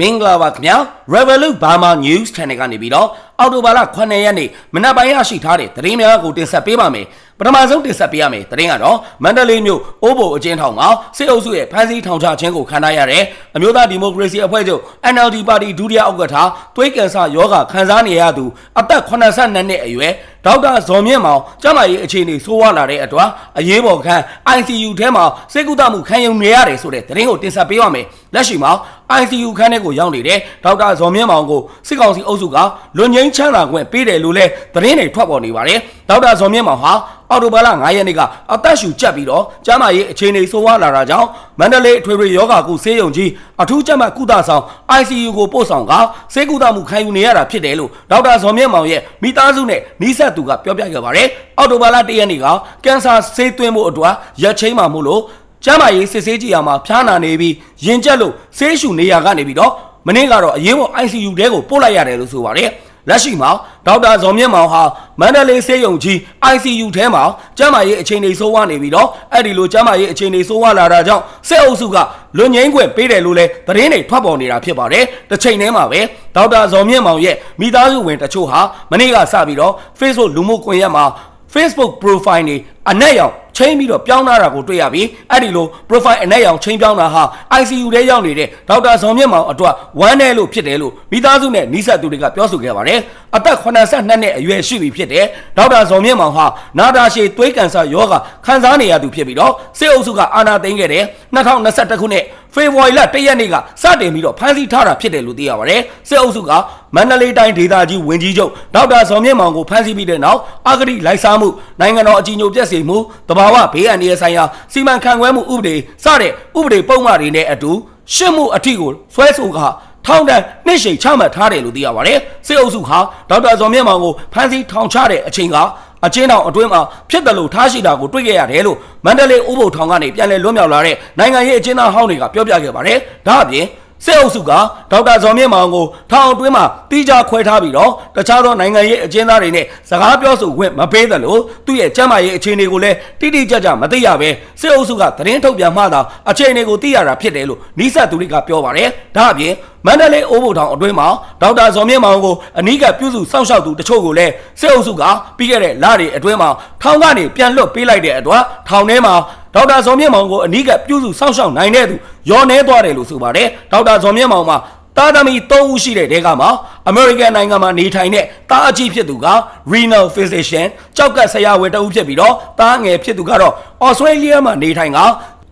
မင်္ဂလာပါခင်ဗျာ Revolut Burma News Channel ကနေပြီးတော့အော်တိုဘာလ9ရက်နေ့မနက်ပိုင်းရရှိထားတဲ့သတင်းများကိုတင်ဆက်ပေးပါမယ်ပထမဆုံးတင်ဆက်ပေးရမယ်သတင်းကတော့မန္တလေးမြို့အိုးဘိုအကျဉ်းထောင်မှာစစ်အုပ်စုရဲ့ဖမ်းဆီးထောင်ချခြင်းကိုခံထားရတဲ့အမျိုးသားဒီမိုကရေစီအဖွဲ့ချုပ် NLD ပါတီဒုတိယဥက္ကဋ္ဌသွေးကန်ဆာယောဂခံစားနေရသူအသက်82နှစ်အရွယ် ဒေါက်တာဇော်မြင့်မောင်ကျန်းမာရေးအခြေအနေဆိုးဝါးလာတဲ့အတွက်အရေးပေါ်ခန်း ICU ထဲမှာစိတ်ကူးတမှုခံယူနေရတယ်ဆိုတဲ့သတင်းကိုတင်ဆက်ပေးပါမယ်လက်ရှိမှာ ICU ခန်းထဲကိုရောက်နေတဲ့ဒေါက်တာဇော်မြင့်မောင်ကိုစစ်ကောင်စီအုပ်စုကလွန်ငင်းချမ်းသာခွင့်ပေးတယ်လို့လည်းသတင်းတွေထွက်ပေါ်နေပါတယ်ဒေါက်တာဇော်မြင့်မောင်ဟာ အော်တိုဘာလ9ရက်နေ့ကအသက်ရှူကျပ်ပြီးတော့ကျန်းမာရေးအခြေအနေဆိုးဝါးလာတာကြောင့်မန္တလေးအထွေထွေယောဂကုဆေးရုံကြီးအထူးကျန်းမာကုသဆောင် ICU ကိုပို့ဆောင်ကဆေးကုသမှုခံယူနေရတာဖြစ်တယ်လို့ဒေါက်တာဇော်မြင့်မောင်ရဲ့မိသားစုနဲ့နှိဆက်သူကပြောပြခဲ့ပါတယ်အော်တိုဘာလ1ရက်နေ့ကကင်ဆာဆေးသွင်းမှုအတွက်ရက်ချင်းမှမို့လို့ကျမ်းမာရေးစစ်ဆေးကြည့်ရမှာဖျားနာနေပြီးရင်ကျက်လို့ဆေးရှူနေရကနေပြီးတော့မနေ့ကတော့အရေးပေါ် ICU တဲကိုပို့လိုက်ရတယ်လို့ဆိုပါတယ်လက်ရှိမှာ ဒေါက်တာဇော်မြင့်မောင်ဟာမန္တလေးဆေးရုံကြီး ICU ထဲမှာကျန်းမာရေးအခြေအနေဆိုးဝါးနေပြီးတော့အဲ့ဒီလိုကျန်းမာရေးအခြေအနေဆိုးဝါးလာတာကြောင့်စစ်အုပ်စုကလွန်ငင်းခွင့်ပေးတယ်လို့လည်းသတင်းတွေထွက်ပေါ်နေတာဖြစ်ပါတယ်တစ်ချိန်တည်းမှာပဲဒေါက်တာဇော်မြင့်မောင်ရဲ့မိသားစုဝင်တချို့ဟာမနေ့ကစပြီးတော့ Facebook လူမှုကွန်ရက်မှာ Facebook profile တွေအနက်ရောင် ချိန်ပြီးတော့ပြောင်းလာတာကိုတွေ့ရပြီးအဲ့ဒီလို profile အနက်ရောင်ချိန်ပြောင်းတာဟာ ICU ထဲရောက်နေတဲ့ဒေါက်တာဇော်မြင့်မောင်အတွက်ဝမ်းနယ်လို့ဖြစ်တယ်လို့မိသားစုနဲ့နှိဆက်သူတွေကပြောဆိုခဲ့ပါတယ်အသက်82နှစ်အရွယ်ရှိပြီဖြစ်တဲ့ဒေါက်တာဇော်မြင့်မောင်ဟာနာတာရှည်သွေးကန်ဆာယောဂခံစားနေရသူဖြစ်ပြီးတော့စစ်အုပ်စုကအာဏာသိမ်းခဲ့တဲ့2021ခုနှစ်ဖေဖော်ဝါရီလ1ရက်နေ့ကစတင်ပြီးတော့ဖမ်းဆီးထားတာဖြစ်တယ်လို့သိရပါတယ်စစ်အုပ်စုကမန္တလေးတိုင်းဒေသကြီးဝင်ကြီးချုပ်ဒေါက်တာဇော်မြင့်မောင်ကိုဖမ်းဆီးပြီးတဲ့နောက်အဂတိလိုက်စားမှုနိုင်ငံတော်အကြီးအကျယ်ပြည့်စုံမှုတဘာဝဘေးအန္တရာယ်ဆိုင်ရာစီမံခန့်ခွဲမှုဥပဒေစတဲ့ဥပဒေပုံမှန်တွေနဲ့အတူရှင်းမှုအထီကိုဆွဲဆိုကထောင်ဒဏ်နှစ်ရှည်ချမှတ်ထားတယ်လို့သိရပါတယ်စစ်အုပ်စုဟာဒေါက်တာဇော်မြင့်မောင်ကိုဖမ်းဆီးထောင်ချတဲ့အချိန်ကအချင်းတောင်အတွင်းမှာဖြစ်တယ်လို့ထားရှိတာကိုတွေ့ခဲ့ရတယ်လို့မန္တလေးဥပုပ်ထောင်ကနေပြန်လည်လွတ်မြောက်လာတဲ့နိုင်ငံရေးအကျဉ်းသားဟောင်းတွေကပြောပြခဲ့ပါတယ်ဒါအပြင် စစ်အုပ်စုကဒေါက်တာဇော်မြင့်မောင်ကိုထောင်အတွင်းမှာတီးခြားခွဲထားပြီးတော့တခြားသောနိုင်ငံရေးအကျဉ်းသားတွေနဲ့စကားပြောဆိုခွင့်မပေးသလိုသူ့ရဲ့ကျန်းမာရေးအခြေအနေကိုလည်းတိတိကျကျမသိရပဲစစ်အုပ်စုကသတင်းထုတ်ပြန်မှသာအခြေအနေကိုသိရတာဖြစ်တယ်လို့နီးစပ်သူတွေကပြောပါတယ်ဒါအပြင်မန္တလေးအိုးဘုံထောင်အတွင်းမှာဒေါက်တာဇော်မြင့်မောင်ကိုအနီးကပြုစုစောင့်ရှောက်သူတချို့ကိုလည်းစစ်အုပ်စုကပြီးခဲ့တဲ့လတွေအတွင်းမှာထောင်ကနေပြန်လွတ်ပေးလိုက်တဲ့အတွက်ထောင်ထဲမှာ ဒေါက်တာဇော်မြင့်မောင်ကိုအနီးကပြုစုစောင့်ရှောက်နိုင်တဲ့သူရောနေသွားတယ်လို့ဆိုပါတယ်ဒေါက်တာဇော်မြင့်မောင်မှာတာသမီ3ဦးရှိတဲ့တဲကမှာအမေရိကန်နိုင်ငံမှာနေထိုင်တဲ့တာအကြီးဖြစ်သူက renal physician ကြောက်ကဆရာဝန်တဦးဖြစ်ပြီးတော့တာငယ်ဖြစ်သူကတော့ Australia မှာနေထိုင်က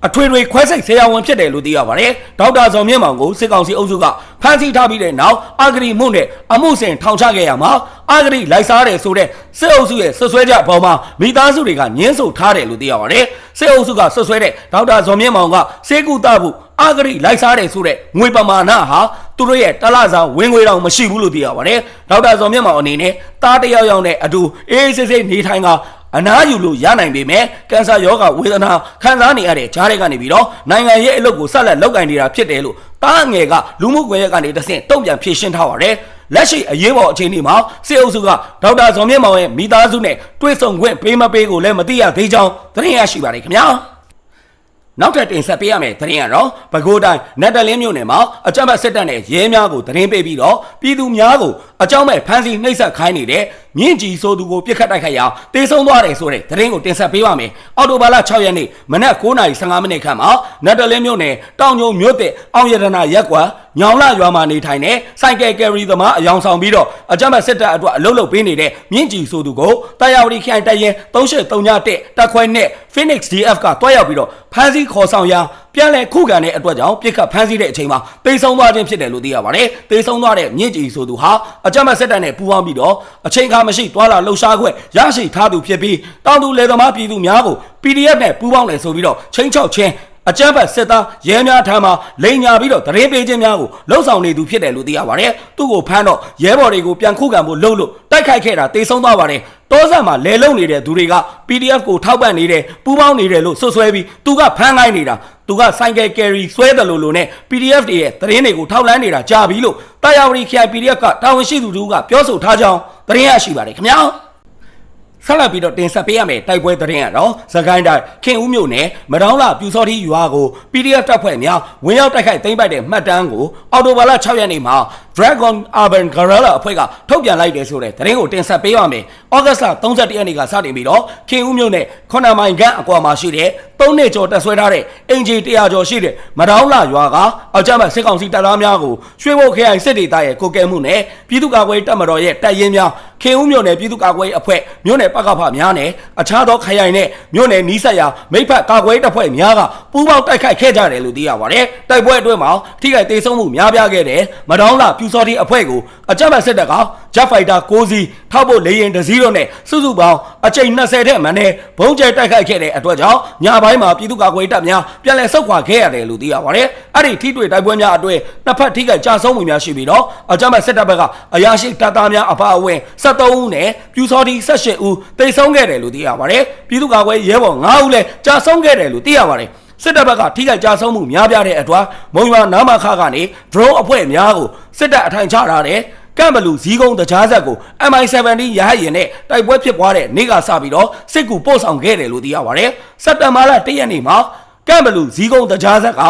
အထွေထွေခွဲစိတ်ဆရာဝန်ဖြစ်တယ်လို့သိရပါတယ်။ဒေါက်တာဇော်မြင့်မောင်ကိုစစ်ကောင်စီအုပ်စုကဖမ်းဆီးထားပြီးတဲ့နောက်အာဂရီမှုနဲ့အမှုစဉ်ထောင်ချခဲ့ရမှာအာဂရီလိုက်စားတယ်ဆိုတဲ့စစ်အုပ်စုရဲ့ဆွဆွဲကြပေါ်မှာမိသားစုတွေကညှင်းဆိုထားတယ်လို့သိရပါတယ်။စစ်အုပ်စုကဆွဆွဲတဲ့ဒေါက်တာဇော်မြင့်မောင်ကစေကူတာဘူးအာဂရီလိုက်စားတယ်ဆိုတဲ့ငွေပမာဏဟာသူတို့ရဲ့တလစာဝင်ငွေတောင်မရှိဘူးလို့သိရပါတယ်။ဒေါက်တာဇော်မြင့်မောင်အနေနဲ့တားတယောက်ယောက်နဲ့အတူအေးအေးဆေးဆေးနေထိုင်က အနားယူလို့ရနိုင်ပေမဲ့ကင်ဆာယောဂဝေဒနာခံစားနေရတဲ့ဂျားတွေကနေပြီးတော့နိုင်ငံရဲ့အလုပ်ကိုဆက်လက်လုပ်ကင်နေတာဖြစ်တယ်လို့တားငယ်ကလူမှုကွန်ရက်ကနေတဆင့်တုံ့ပြန်ဖြေရှင်းထားပါတယ်လက်ရှိအရေးပေါ်အခြေအနေမှာစစ်အုပ်စုကဒေါက်တာဇော်မြင့်မောင်ရဲ့မိသားစုနဲ့တွေ့ဆုံခွင့်ပေးမပေးကိုလည်းမသိရသေးကြောင်းသတင်းရရှိပါတယ်ခင်ဗျာ နောက်ထပ်တင်ဆက်ပေးရမယ့်သတင်းကတော့ပဲခူးတိုင်းနတ်တလင်းမြို့နယ်မှာအကြမ်းဖက်စစ်တပ်နဲ့ရဲများကိုသတင်းပေးပြီးတော့ပြည်သူများကိုအကြောင်းမဲ့ဖမ်းဆီးနှိပ်စက်ခိုင်းနေတဲ့မြင့်ကြီးဆိုသူကိုပြစ်ခတ်တိုက်ခိုက်ရာတေဆုံးသွားတယ်ဆိုတဲ့သတင်းကိုတင်ဆက်ပေးပါမယ်။အော်တိုဘာလ6ရက်နေ့မနက်9:15မိနစ်ခန့်မှာနတ်တလင်းမြို့နယ်တောင်ကျုံမြို့တဲ့အောင်ရတနာရက်ကွာ ညောင်လာရွာမှာနေထိုင်တဲ့စိုက်ကယ်ကယ်ရီသမားအယောင်ဆောင်ပြီးတော့အကြမ်းဖက်စစ်တပ်အတွက်အလုပ်လုပ်ပေးနေတဲ့မြင့်ကြီးဆိုသူကိုတာယာဝတီခိုင်တိုင်ရင်3831တက်ခွဲနဲ့ Phoenix DF ကတွားရောက်ပြီးတော့ဖမ်းဆီးခေါ်ဆောင်ရာပြန်လဲခုခံတဲ့အတွက်ကြောင့်ပြစ်ခတ်ဖမ်းဆီးတဲ့အချိန်မှာတိတ်ဆုံးသွားခြင်းဖြစ်တယ်လို့သိရပါတယ်။တိတ်ဆုံးသွားတဲ့မြင့်ကြီးဆိုသူဟာအကြမ်းဖက်စစ်တပ်နဲ့ပူးပေါင်းပြီးတော့အချိန်ခါမရှိတွာလာလှုပ်ရှားခွင့်ရရှိထားသူဖြစ်ပြီးတောင်သူလယ်သမားပြည်သူများကို PDF နဲ့ပူးပေါင်းတယ်ဆိုပြီးတော့ချင်းချောက်ချင်း အကြမ်းဖက်စစ်သားရဲများထံမှလိန်ညာပြီးတော့တရင်ပေးခြင်းများကိုလှုပ်ဆောင်နေသူဖြစ်တယ်လို့သိရပါတယ်။သူ့ကိုဖမ်းတော့ရဲဘော်တွေကိုပြန်ခုခံဖို့လှုပ်လို့တိုက်ခိုက်ခဲ့တာတေဆုံးသွားပါတယ်။တောဆက်မှာလဲလုံနေတဲ့သူတွေက PDF ကိုထောက်ပံ့နေတယ်ပူးပေါင်းနေတယ်လို့ဆွဆွဲပြီးသူကဖမ်းခိုင်းနေတာသူကဆိုင်ကယ်ကယ်ရီဆွဲတယ်လို့လို့နဲ့ PDF တွေရဲ့သတင်းတွေကိုထောက်လန်းနေတာကြာပြီလို့တာယာဝတီ KI PDF ကတာဝန်ရှိသူတို့ကပြောဆိုထားကြောင်းသတင်းရရှိပါတယ်ခင်ဗျာ။ ဆက်လက်ပြီးတော့တင်ဆက်ပေးရမယ်တိုက်ပွဲသတင်းကတော့သခိုင်းတိုင်းခင်ဦးမြို့နယ်မတောင်းလာပြူစောတိရွာကို PDF တပ်ဖွဲ့များဝင်ရောက်တိုက်ခိုက်သိမ်းပိုက်တဲ့မှတ်တမ်းကိုအော်တိုဘာလ6ရက်နေ့မှာ Dragon Urban Guerrilla အဖွဲ့ကထုတ်ပြန်လိုက်တယ်ဆိုတဲ့သတင်းကိုတင်ဆက်ပေးရမယ်။ဩဂတ်စ်လ31ရက်နေ့ကစတင်ပြီးတော့ခင်ဦးမြို့နယ်ခွန်နာမိုင်ခန့်အကွာမှာရှိတဲ့၃နှစ်ကျော်တက်ဆွဲထားတဲ့အင်ဂျီ100ကျော်ရှိတဲ့မတောင်းလာရွာကအောက်ကျမ်းစစ်ကောင်စီတပ်သားများကိုရွှေဘုတ်ခရိုင်စစ်ဒေသရဲ့ကိုကဲမှုနဲ့ပြည်သူ့ကာကွယ်တပ်မတော်ရဲ့တပ်ရင်းများခင်ဦးမြို့နယ်ပြည်သူ့ကာကွယ်အဖွဲ့မြို့နယ်ပကဖများနဲ့အခြားသောခရိုင်နဲ့မြို့နယ်နီးစပ်ရာမိဖက်ကာကွယ်တပ်ဖွဲ့များကပူးပေါင်းတိုက်ခိုက်ခဲ့ကြတယ်လို့သိရပါတယ်။တိုက်ပွဲအတွင်းမှာထိခိုက်ဒေဆုံးမှုများပြားခဲ့တဲ့မတောင်းလာပြူစောတိအဖွဲ့ကိုအကြမ်းဖက်စစ်တပ်က Jet Fighter 6စီးထောက်ဖို့လေရင်တစ်စီးတော့နဲ့စုစုပေါင်းအကြိမ်20ထက်မနည်းဘုံကျဲတိုက်ခိုက်ခဲ့တဲ့အတွက်ကြောင့်ညပိုင်းမှာပြည်သူ့ကာကွယ်တပ်များပြန်လည်ဆုတ်ခွာခဲ့ရတယ်လို့သိရပါတယ်။အဲ့ဒီထိတွေ့တိုက်ပွဲများအတွင်းနှစ်ဖက်ထိခိုက်ကြဆုံးမှုများရှိပြီးတော့အကြမ်းဖက်စစ်တပ်ဘက်ကအရာရှိတပ်သားများအပါအဝင်73ဦးနဲ့ပြူစောတိ18ဦးတိတ်ဆုံးခဲ့တယ်လို့သိရပါတယ်။ပြည်သူ့ကာကွယ်ရဲဘော်9ဦးလည်းကြာဆုံးခဲ့တယ်လို့သိရပါတယ်။ စစ်တပ်ဘက်ကထိခိုက်ကြဆုံးမှုများပြားတဲ့အတွက်မုံရွာနာမခကနေ drone အဖွဲ့များကိုစစ်တပ်အထိုင်ချထားတဲ့ကမ်ဘလူဇီးကုန်းတကြားဆက်ကို MI17 ရဟတ်ရင်နဲ့တိုက်ပွဲဖြစ်ပွားတဲ့နေ့ကစပြီးတော့စစ်ကူပို့ဆောင်ခဲ့တယ်လို့သိရပါတယ်။စက်တဘာလ1ရက်နေ့မှာကမ်ဘလူဇီးကုန်းတကြားဆက်က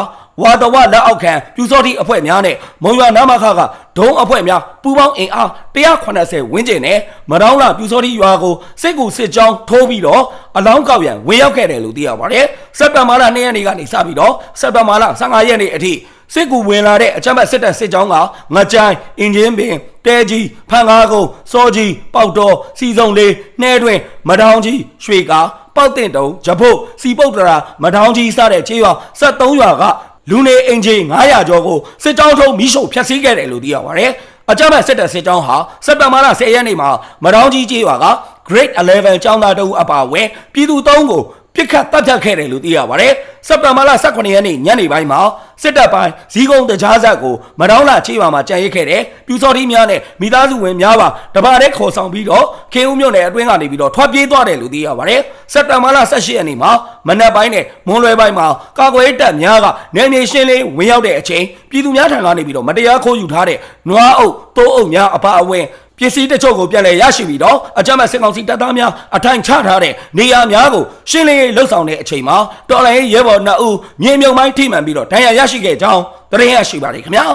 ဝါတော်ဝလက်အောက်ခံပြူစောတိအဖွဲ့များနဲ့မုံရွာနာမခကဒုံအဖွဲ့များပူးပေါင်းအင်အား180ဝန်းကျင်နဲ့မတောင်းလာပြူစောတိရွာကိုစစ်ကူစစ်ကြောင်းထိုးပြီးတော့အလောင်းကောက်ရန်ဝင်ရောက်ခဲ့တယ်လို့သိရပါတယ်။စက်တဘာလ2ရက်နေ့ကနေစပြီးတော့စက်တဘာလ15ရက်နေ့အထိစစ်ကူဝင်လာတဲ့အကြမ်းဖက်စစ်တပ်စစ်ကြောင်းကငကြိုင်အင်ဂျင်ပင်တဲကြီးဖန်ကားကုန်းစောကြီးပေါက်တော်စီစုံလေးနှဲတွင်မတောင်းကြီးရွှေကာပေါက်တင်တုံဂျပုတ်စီပုတ်တရာမတောင်းကြီးစတဲ့ခြေရွာ73ရွာက လူနေအင်ဂျင်900ကျော်ကိုစစ်ကြောင်းထုံးမိရှုံဖျက်ဆီးခဲ့တယ်လို့သိရပါတယ်အကြမ်းဖက်စစ်တပ်စစ်ကြောင်းဟာစက်တဘာလ10ရက်နေ့မှာမတောင်းကြီးခြေရွာက Grade 11ကျောင်းသားတို့အပါအဝင်ပြည်သူ3ကို ပြစ်ခတ်တပ်ဖြတ်ခဲ့တယ်လို့သိရပါတယ်။စက်တဘာလ18ရက်နေ့ညနေပိုင်းမှာစစ်တပ်ပိုင်းဇီးကုန်းတကြားဆက်ကိုမတောင်းလာချေးပါမှာကြံရစ်ခဲ့တယ်။ပြူစော်တီများနဲ့မိသားစုဝင်များပါတပါးတဲ့ခေါ်ဆောင်ပြီးတော့ခေဦးမြို့နယ်အတွင်းကနေပြီးတော့ထွက်ပြေးသွားတယ်လို့သိရပါတယ်။စက်တဘာလ18ရက်နေ့မှာမနက်ပိုင်းနဲ့မွန်းလွဲပိုင်းမှာကာကွယ်တပ်များကနေမြေရှင်းလင်းဝင်ရောက်တဲ့အချိန်ပြည်သူများထံကနေပြီးတော့မတရားခိုးယူထားတဲ့နွားအုပ်တိုးအုပ်များအပါအဝင် ပစ္စည်းတချို့ကိုပြန်လည်ရရှိပြီးတော့အကြမ်းဖက်စစ်ကောင်စီတပ်သားများအထိုင်ချထားတဲ့နေရာများကိုရှင်းလင်းရေးလှုပ်ဆောင်တဲ့အချိန်မှာတော်လိုင်းရဲဘော်နှစ်ဦးမြေမြုံမိုင်းထိမှန်ပြီးတော့ဒဏ်ရာရရှိခဲ့ကြောင်းသတင်းရရှိပါတယ်ခင်ဗျာ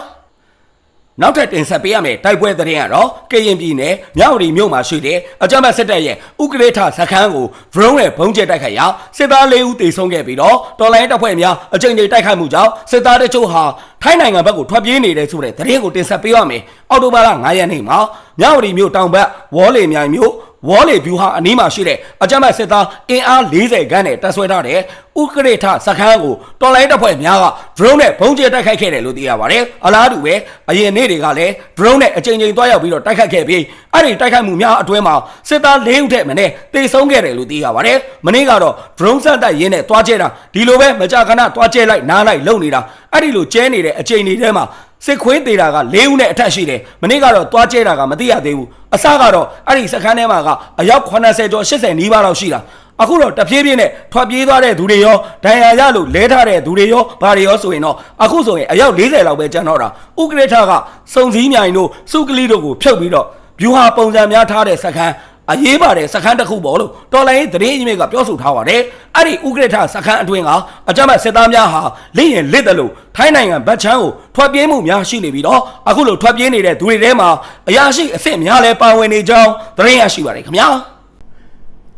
နောက်ထပ်တင်ဆက်ပေးရမယ်တိုက်ပွဲသတင်းကတော့ကရင်ပြည်နယ်မြောက်ရီမြို့မှာရှိတဲ့အကြမ်းဖက်စစ်တပ်ရဲ့ဥကရေထစခန်းကို drone နဲ့ဘုံကျဲတိုက်ခိုက်ရာစစ်သား၄ဦးတေဆုံးခဲ့ပြီးတော့တော်လိုင်းတပ်ဖွဲ့များအကြိမ်ကြိမ်တိုက်ခိုက်မှုကြောင့်စစ်သားတချို့ဟာထိုင်းနိုင်ငံဘက်ကိုထွက်ပြေးနေတဲ့ဆိုတဲ့သတင်းကိုတင်ဆက်ပေးရမယ်အော်တိုဘာလ9ရက်နေ့မှာမြောက်ရီမြို့တောင်ဘက်ဝေါ်လေမြိုင်မြို့ ဝေါ်လေဗျူဟာအနီးမှာရှိတဲ့အကြမ်းဖက်စစ်သားအင်အား40ခန်းနဲ့တပ်ဆွဲထားတဲ့ဥကရေထစခန်းကိုတော်လိုင်းတပ်ဖွဲ့များက drone နဲ့ဘုံကျဲတိုက်ခိုက်ခဲ့တယ်လို့သိရပါတယ်အလားတူပဲအရင်နေ့တွေကလည်း drone နဲ့အကြိမ်ကြိမ်တွားရောက်ပြီးတော့တိုက်ခိုက်ခဲ့ပြီးအဲ့ဒီတိုက်ခိုက်မှုများအတွင်းမှာစစ်သား၄ဦးထက်မနည်းတေဆုံးခဲ့တယ်လို့သိရပါတယ်မနေ့ကတော့ drone ဆက်တိုက်ရင်းနဲ့တွားကျဲတာဒီလိုပဲမကြာခဏတွားကျဲလိုက်နားလိုက်လုံနေတာအဲ့ဒီလိုကျဲနေတဲ့အကြိမ်တွေထဲမှာ စစ်ခွေးသေးတာက၄ဦးနဲ့အထက်ရှိတယ်မနေ့ကတော့တွားကျဲတာကမသိရသေးဘူးအစကတော့အဲ့ဒီစခန်းထဲမှာကအယောက်80ကျော်80နီးပါးလောက်ရှိတာအခုတော့တပြေးပြေးနဲ့ထွက်ပြေးသွားတဲ့သူတွေရောဒဏ်ရာရလို့လဲထားတဲ့သူတွေရောဘာတွေရောဆိုရင်တော့အခုဆိုရင်အယောက်40လောက်ပဲကျန်တော့တာဥကရထကစုံစည်းမြိုင်တို့စုကလေးတို့ကိုဖြုတ်ပြီးတော့ဗျူဟာပုံစံများထားတဲ့စခန်း အရေးပါတယ်စခန်းတစ်ခုပေါ့လို့တော်လိုင်းသတင်းအမြင့်ကပြောဆိုထားပါတယ်အဲ့ဒီဥကရထစခန်းအတွင်းကအကြမ်းဖက်စစ်သားများဟာလိရင်လစ်တယ်လို့ထိုင်းနိုင်ငံဗတ်ချမ်းကိုထွက်ပြေးမှုများရှိနေပြီးတော့အခုလိုထွက်ပြေးနေတဲ့သူတွေထဲမှာအရာရှိအစ်စ်များလည်းပါဝင်နေကြောင်းသတင်းရရှိပါတယ်ခင်ဗျာ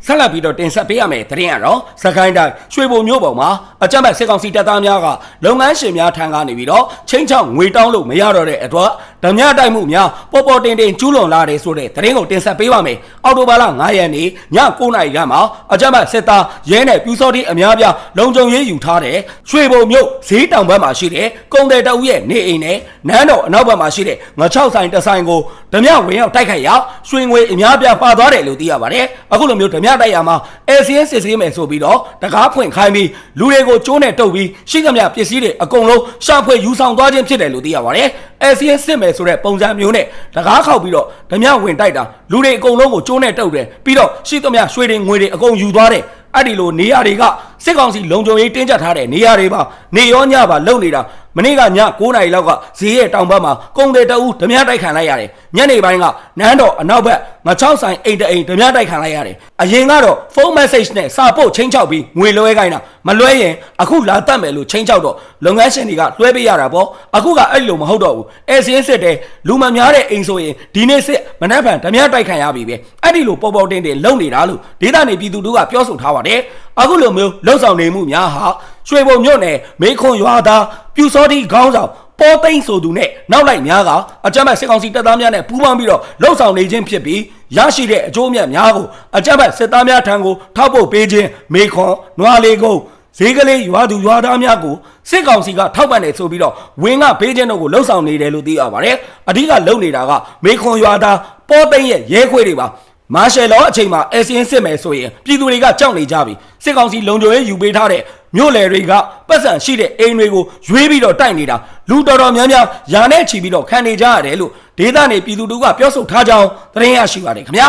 ဆက်လက်ပြီးတော့တင်ဆက်ပေးရမယ်သတင်းကတော့စကိုင်းတိုင်းရွှေဘုံမြို့ပေါ်မှာအကြမ်းဖက်စစ်ကောင်စီတပ်သားများကလုပ်ငန်းရှင်များထံကနေပြီးတော့ချင်းချောင်းငွေတောင်းလို့မရတော့တဲ့အတွက်ဓမြတိုက်မှုများပေါ်ပေါ်တင်တင်ကျူးလွန်လာတယ်ဆိုတဲ့သတင်းကိုတင်ဆက်ပေးပါမယ်အော်တိုဘာလ9ရက်နေ့ည9:00နာရီခန့်မှာအကြမ်းဖက်စစ်သားရဲနဲ့ပြူစောတိအများပြားလုံခြုံရေးယူထားတဲ့ရွှေဘုံမြို့ဈေးတောင်ဘက်မှာရှိတဲ့ကုန်တယ်တအုပ်ရဲ့နေအိမ်နဲ့နန်းတော်အနောက်ဘက်မှာရှိတဲ့ငချောက်ဆိုင်တဆိုင်ကိုဓမြဝင်ရောက်တိုက်ခိုက်ရာရွှေငွေအများပြားပါသွားတယ်လို့သိရပါတယ်အခုလိုမျိုးဓမြတိုက်ရမှာ ACN စစ်ဆေးမယ်ဆိုပြီးတော့တကားဖွင့်ခိုင်းပြီးလူတွေကိုကျိုးနဲ့တုပ်ပြီးရှိသမျှပစ္စည်းတွေအကုန်လုံးရှာဖွေယူဆောင်သွားခြင်းဖြစ်တယ်လို့သိရပါတယ် ACN စစ်မယ်ဆိုတဲ့ပုံစံမျိုးနဲ့တကားခောက်ပြီးတော့ဓမြဝင်တိုက်တာလူတွေအကုန်လုံးကိုကျိုးနဲ့တုပ်တယ်ပြီးတော့ရှိသမျှရွှေတွေငွေတွေအကုန်ယူသွားတယ်အဲ့ဒီလိုနေရာတွေကစစ်ကောင်စီလုံခြုံရေးတင်းကျပ်ထားတဲ့နေရာတွေပါနေရောညပါလုံနေတာ မနေ့ကည9နာရီလောက်ကဈေးရဲ့တောင်ဘက်မှာကုန်တယ်တအူးဓမြတိုက်ခံလိုက်ရတယ်ညနေပိုင်းကနန်းတော်အနောက်ဘက်ငချောင်းဆိုင်အိမ်တအိမ်ဓမြတိုက်ခံလိုက်ရတယ်အရင်ကတော့ဖုန်း message နဲ့စာပို့ချင်းချောက်ပြီးငွေလွှဲခိုင်းတာမလွှဲရင်အခုလာတတ်မယ်လို့ချင်းချောက်တော့လုပ်ငန်းရှင်တွေကလွှဲပေးရတာပေါ့အခုကအဲ့လိုမဟုတ်တော့ဘူးအဲစင်းစစ်တဲ့လူမများတဲ့အိမ်ဆိုရင်ဒီနေ့စစ်မနှက်ဖန်ဓမြတိုက်ခံရပြီပဲအဲ့ဒီလိုပေါ်ပေါ်တင်တင်လုံနေတာလို့ဒေသနေပြည်သူတို့ကပြောဆိုထားပါတယ်အခုလိုမျိုးလှုပ်ဆောင်နေမှုများဟာ ရွှေဘုံမြို့နယ်မေခွန်ရွာသားပြူစောတိခေါင်းဆောင်ပေါ်သိန်းဆိုသူနဲ့နောက်လိုက်များကအကြမ်းဖက်စစ်ကောင်စီတပ်သားများနဲ့ပူးပေါင်းပြီးတော့လှုပ်ဆောင်နေခြင်းဖြစ်ပြီးရရှိတဲ့အကျိုးအမြတ်များကိုအကြမ်းဖက်စစ်သားများထံကိုထောက်ပို့ပေးခြင်းမေခွန်နွားလေးကုန်းဈေးကလေးရွာသူရွာသားများကိုစစ်ကောင်စီကထောက်ပံ့တယ်ဆိုပြီးတော့ဝင်ကပေးခြင်းတို့ကိုလှုပ်ဆောင်နေတယ်လို့သိရပါတယ်အဓိကလုပ်နေတာကမေခွန်ရွာသားပေါ်သိန်းရဲ့ရဲခွေတွေပါ မာရှယ်လောအချိန်မှာအစင်းစစ်မယ်ဆိုရင်ပြည်သူတွေကကြောက်နေကြပြီစစ်ကောင်စီလုံခြုံရေးယူပေးထားတဲ့မြို့လေတွေကပတ်စံရှိတဲ့အိမ်တွေကိုရွေးပြီးတော့တိုက်နေတာလူတော်တော်များများယာနဲ့ချီပြီးတော့ခံနေကြရတယ်လို့ဒေသနေပြည်သူတို့ကပြောဆိုထားကြောင်းသတင်းရရှိပါတယ်ခင်ဗျာ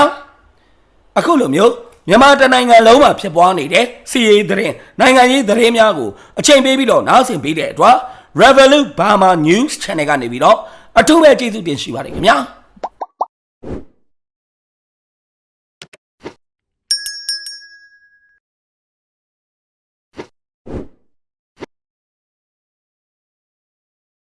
အခုလိုမျိုးမြန်မာတနိုင်ငံလုံးမှာဖြစ်ပွားနေတဲ့စီရေးသတင်းနိုင်ငံရေးသတင်းများကိုအချိန်ပေးပြီးတော့နားဆင်ပေးတဲ့အတွက် Revolut Burma News Channel ကနေပြီးတော့အထူးပဲကျေးဇူးတင်ရှိပါတယ်ခင်ဗျာ